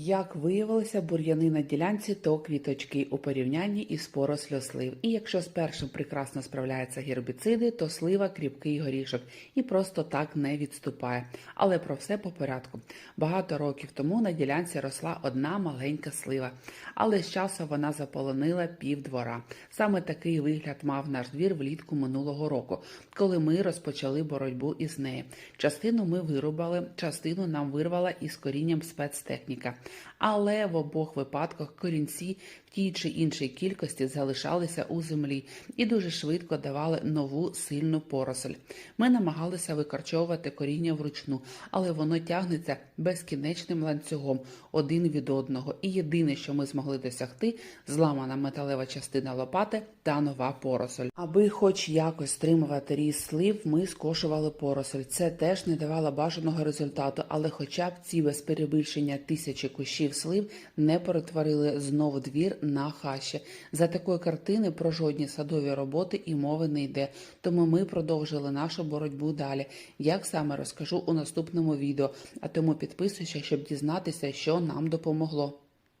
Як виявилося, бур'яни на ділянці то квіточки у порівнянні із порослю слив. І якщо з першим прекрасно справляються гербіциди, то слива кріпкий горішок і просто так не відступає. Але про все по порядку. Багато років тому на ділянці росла одна маленька слива, але з часу вона заполонила пів двора. Саме такий вигляд мав наш двір влітку минулого року, коли ми розпочали боротьбу із нею. Частину ми вирубали, частину нам вирвала із корінням спецтехніка. Але в обох випадках корінці в тій чи іншій кількості залишалися у землі і дуже швидко давали нову сильну поросль. Ми намагалися викорчовувати коріння вручну, але воно тягнеться безкінечним ланцюгом один від одного. І єдине, що ми змогли досягти, зламана металева частина лопати та нова поросль. Аби хоч якось стримувати ріст слив, ми скошували поросль. Це теж не давало бажаного результату, але хоча б ці без перебільшення тисячі кущів слив не перетворили знову двір на хащі. За такої картини про жодні садові роботи і мови не йде. Тому ми продовжили нашу боротьбу далі. Як саме розкажу у наступному відео. А тому підписуйся, щоб дізнатися, що нам допомогло.